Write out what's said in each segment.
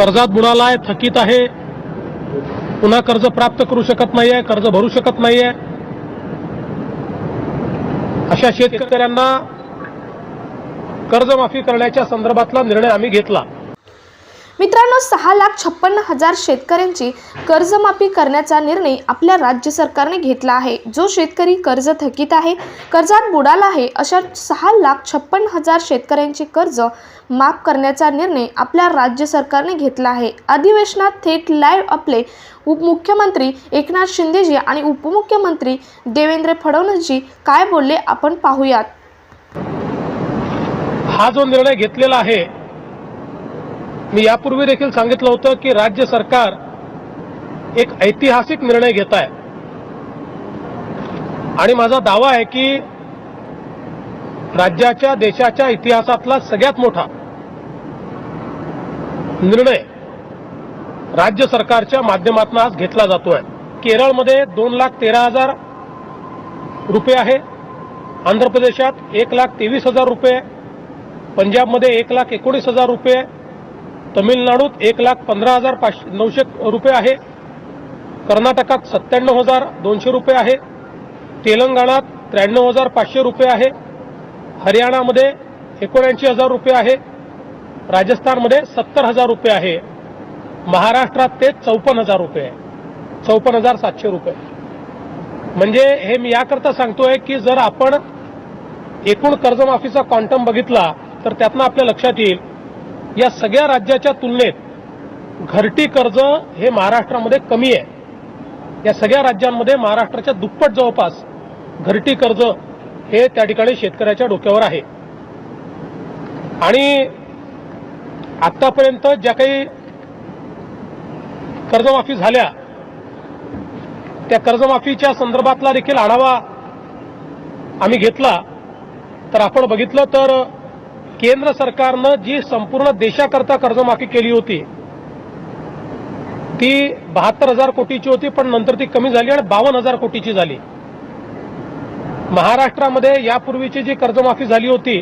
कर्जात बुडाला आहे थकीत आहे. पुन्हा कर्ज प्राप्त करू शकत नाहीये कर्ज भरू शकत नाहीये. अशा शेतकऱ्यांना कर्जमाफी करण्याच्या संदर्भातला निर्णय आम्ही घेतला. मित्रांनो सहा लाख छप्पन्न हजार शेतकऱ्यांची कर्जमाफी करण्याचा निर्णय आपल्या राज्य सरकारने घेतला आहे. जो शेतकरी कर्ज थकीत आहे कर्जात बुडाला आहे अशा सहा लाख छप्पन्न हजार शेतकऱ्यांचे कर्ज माफ करण्याचा निर्णय आपल्या राज्य सरकारने घेतला आहे. अधिवेशनात थेट लाईव्ह आपले उपमुख्यमंत्री एकनाथ शिंदेजी आणि उपमुख्यमंत्री देवेंद्र फडणवीसजी काय बोलले आपण पाहूयात. हा जो निर्णय घेतलेला आहे मी यापूर्वी देखील सांगितलं होतं की राज्य सरकार एक ऐतिहासिक निर्णय घेत आहे आणि माझा दावा आहे की राज्याच्या देशाच्या इतिहासातला सगळ्यात मोठा निर्णय राज्य सरकारच्या माध्यमातून आज घेतला जातोय. केरळमध्ये दोन लाख तेरा हजार रुपये आहे. आंध्र प्रदेशात एक लाख तेवीस हजार रुपये. पंजाबमध्ये एक लाख एकोणीस हजार रुपये. तमिळनाडूत एक लाख पंधरा हजार पाचशे नऊशे रुपये आहे. कर्नाटकात सत्त्याण्णव हजार दोनशे रुपये आहे. तेलंगणात त्र्याण्णव हजार पाचशे रुपये आहे. हरियाणामध्ये एकोणऐंशी हजार रुपये आहे. राजस्थानमध्ये सत्तर हजार रुपये आहे. महाराष्ट्रात ते चौपन्न हजार रुपये आहे. चौपन्न हजार सातशे रुपये. म्हणजे हे मी याकरता सांगतोय की जर आपण एकूण कर्जमाफीचा क्वांटम बघितला तर त्यातनं आपल्या लक्षात येईल या सगळ्या राज्याच्या तुलनेत घरटी कर्ज हे महाराष्ट्रामध्ये कमी आहे. या सगळ्या राज्यांमध्ये महाराष्ट्राच्या दुप्पट जवळपास घरटी कर्ज हे त्या ठिकाणी शेतकऱ्याच्या डोक्यावर आहे. आणि आतापर्यंत ज्या काही कर्जमाफी झाल्या त्या कर्जमाफीच्या संदर्भातला देखील आढावा आम्ही घेतला. तर आपण बघितलं तर केंद्र सरकारनं जी संपूर्ण देशाकरता कर्जमाफी केली होती ती बहात्तर हजार कोटीची होती पण नंतर ती कमी झाली आणि बावन्न हजार कोटीची झाली. महाराष्ट्रामध्ये यापूर्वीची जी कर्जमाफी झाली होती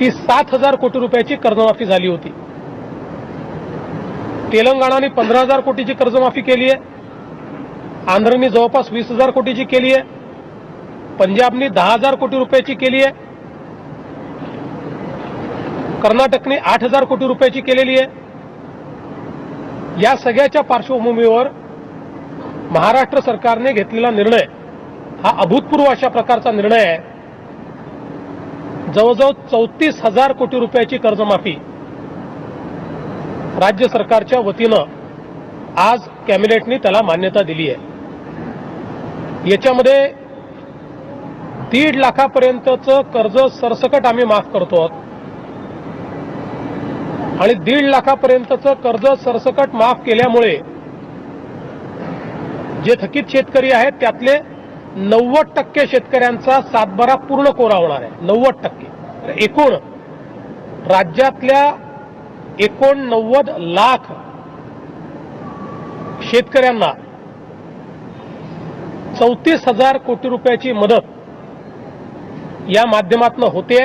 ती सात हजार कोटी रुपयाची कर्जमाफी झाली होती. तेलंगणाने पंधरा हजार कोटीची कर्जमाफी केली आहे. आंध्रनी जवळपास वीस हजार कोटीची केली आहे. पंजाबनी दहा हजार कोटी रुपयाची केली आहे. कर्नाटकने आठ हजार कोटी रुपयाची केलेली आहे. या सगळ्याच्या पार्श्वभूमीवर महाराष्ट्र सरकारने घेतलेला निर्णय हा अभूतपूर्व अशा प्रकारचा निर्णय आहे. जवळजवळ चौतीस हजार कोटी रुपयाची कर्जमाफी राज्य सरकारच्या वतीनं आज कॅबिनेटने त्याला मान्यता दिली आहे. याच्यामध्ये दीड लाखापर्यंतचं कर्ज सरसकट आम्ही माफ करतो आहोत. आणि दीड लाखापर्यंतचं कर्ज सरसकट माफ केल्यामुळे जे थकीत शेतकरी आहेत त्यातले नव्वद टक्के शेतकऱ्यांचा सातबारा पूर्ण कोरा होणार आहे. नव्वद टक्के. एकूण राज्यातल्या एकोणनव्वद लाख शेतकऱ्यांना चौतीस हजार कोटी रुपयाची मदत या माध्यमातून होते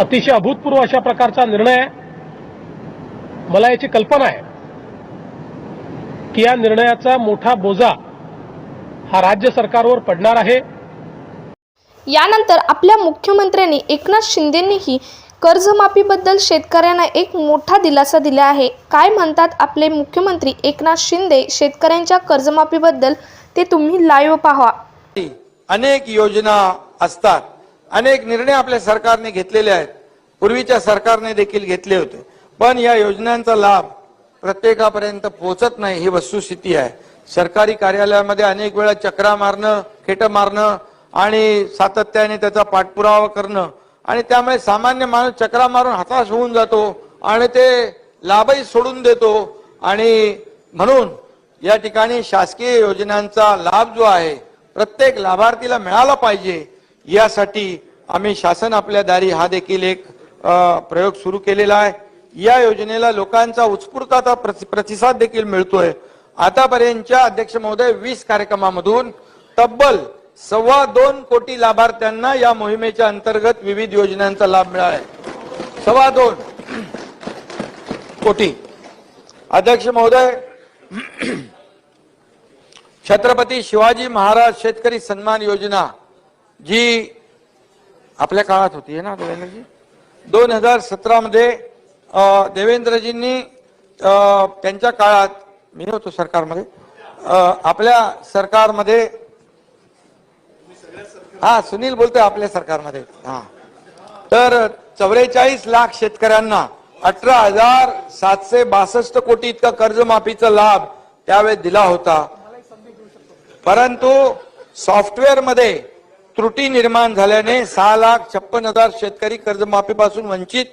अतिशय अभूतपूर्व अशा प्रकारचा निर्णय आहे मला याची कल्पना आहे की या निर्णयाचा मोठा बोजा हा राज्य सरकारवर पडणार आहे. यानंतर आपल्या मुख्यमंत्र्यांनी एकनाथ शिंदेंनीही कर्जमाफीबद्दल शेतकऱ्यांना एक मोठा दिलासा दिला आहे. काय म्हणतात आपले मुख्यमंत्री एकनाथ शिंदे शेतकऱ्यांच्या कर्जमाफीबद्दल ते तुम्ही लाईव्ह पहा अनेक योजना असतात. अनेक निर्णय आपल्या सरकारने घेतलेले आहेत. पूर्वीच्या सरकारने देखील घेतले होते. पण या योजनांचा लाभ प्रत्येकापर्यंत पोहोचत नाही ही वस्तुस्थिती आहे. सरकारी कार्यालयामध्ये अनेक वेळा चक्रा मारणं खेटं मारणं आणि सातत्याने त्याचा पाठपुरावा करणं आणि त्यामुळे सामान्य माणूस चक्रा मारून हताश होऊन जातो आणि ते लाभही सोडून देतो. आणि म्हणून या ठिकाणी शासकीय योजनांचा लाभ जो आहे प्रत्येक लाभार्थीला मिळाला पाहिजे. यासाठी आम्ही शासन आपल्या दारी हा देखील एक प्रयोग सुरू केलेला आहे. या योजनेला लोकांचा उत्स्फूर्त आता प्रति- प्रतिसाद देखील मिळतोय. आतापर्यंतच्या अध्यक्ष महोदय वीस कार्यक्रमामधून तब्बल सव्वा दोन कोटी लाभार्थ्यांना या मोहिमेच्या अंतर्गत विविध योजनांचा लाभ मिळाला आहे सव्वा दोन कोटी. अध्यक्ष महोदय छत्रपती शिवाजी महाराज शेतकरी सन्मान योजना जी आपल्या काळात होती ना देवेंद्रजी? दोन हजार सतरामध्ये देवेंद्रजींनी त्यांच्या काळात मी होतो सरकारमध्ये आपल्या सरकारमध्ये हा सुनील बोलतोय आपल्या सरकारमध्ये हा. तर चौवेचाळीस लाख शेतकऱ्यांना अठरा हजार सातशे बासष्ट कोटी इतका कर्जमाफीचा लाभ त्यावेळेस दिला होता. परंतु सॉफ्टवेअरमध्ये त्रुटी निर्माण झाल्याने सहा लाख छप्पन हजार शेतकरी कर्जमाफीपासून वंचित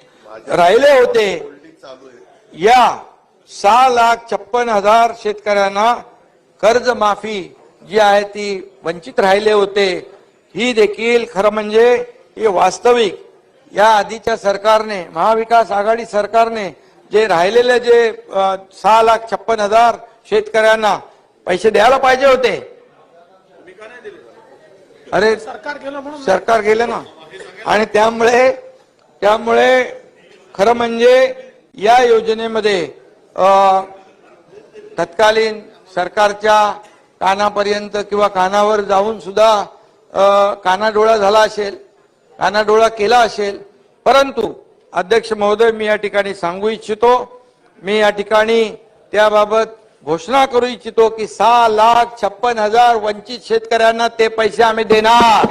राहिले होते. या सहा लाख छप्पन हजार शेतकऱ्यांना कर्जमाफी जी आहे ती वंचित राहिले होते. ही देखील खरं म्हणजे ही वास्तविक. या आधीच्या सरकारने महाविकास आघाडी सरकारने जे राहिलेले जे सहा लाख छप्पन हजार शेतकऱ्यांना पैसे द्यायला पाहिजे होते. अरे सरकार गेलं म्हणून सरकार गेलं ना. आणि त्यामुळे त्यामुळे खरं म्हणजे या योजनेमध्ये तत्कालीन सरकारच्या कानापर्यंत किंवा कानावर जाऊन सुद्धा कानाडोळा झाला असेल कानाडोळा केला असेल परंतु अध्यक्ष महोदय मी या ठिकाणी सांगू इच्छितो. मी या ठिकाणी त्याबाबत घोषणा करू इच्छितो की सहा लाख छप्पन हजार वंचित शेतकऱ्यांना ते पैसे आम्ही देणार.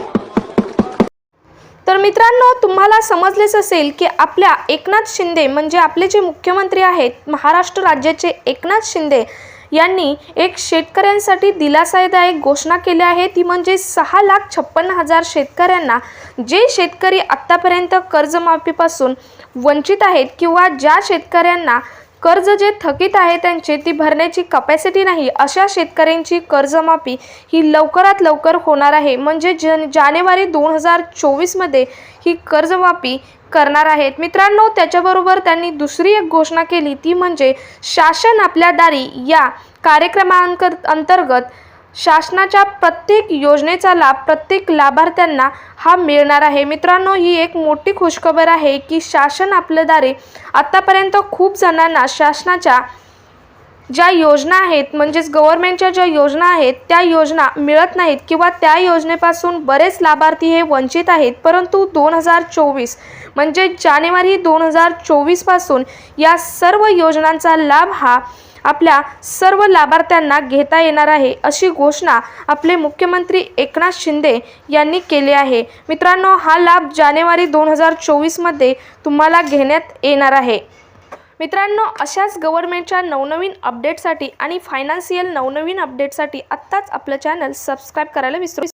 तर मित्रांनो तुम्हाला समजलेच असेल की आपल्या एकनाथ शिंदे म्हणजे आपले जे मुख्यमंत्री आहेत महाराष्ट्र राज्याचे एकनाथ शिंदे यांनी एक शेतकऱ्यांसाठी दिलासादायक घोषणा केली आहे ती म्हणजे सहा लाख छप्पन्न हजार शेतकऱ्यांना जे शेतकरी आत्तापर्यंत कर्जमाफीपासून वंचित आहेत किंवा ज्या शेतकऱ्यांना कर्ज जे थकीत आहे त्यांचे ती भरण्याची कपॅसिटी नाही. अशा शेतकऱ्यांची कर्जमाफी ही लवकरात लवकर होणार आहे. म्हणजे जन जानेवारी दोन हजार चोवीसमध्ये ही कर्जमाफी करणार आहेत. मित्रांनो त्याच्याबरोबर त्यांनी दुसरी एक घोषणा केली. ती म्हणजे शासन आपल्या दारी या कार्यक्रमांक अंतर्गत शासनाच्या प्रत्येक योजनेचा लाभ प्रत्येक लाभार्थ्यांना हा मिळणार आहे. मित्रांनो ही एक मोठी खुशखबर आहे की शासन आपल्या आत्तापर्यंत खूप जणांना शासनाच्या ज्या योजना आहेत म्हणजेच गव्हर्मेंटच्या ज्या योजना आहेत त्या योजना मिळत नाहीत किंवा त्या योजनेपासून बरेच लाभार्थी हे वंचित आहेत. परंतु दोन हजार चोवीस म्हणजे जानेवारी दोन हजार चोवीसपासून या सर्व योजनांचा लाभ हा आपल्या सर्व लाभार्थ्यांना घेता येणार आहे अशी घोषणा आपले मुख्यमंत्री एकनाथ शिंदे यांनी केली आहे. मित्रांनो हा लाभ जानेवारी दोन हजार चोवीसमध्ये तुम्हाला घेण्यात येणार आहे. मित्रांनो अशाच गव्हर्नमेंटच्या नवनवीन अपडेटसाठी आणि फायनान्शियल नवनवीन अपडेटसाठी आत्ताच आपलं चॅनल सबस्क्राईब करायला विसरू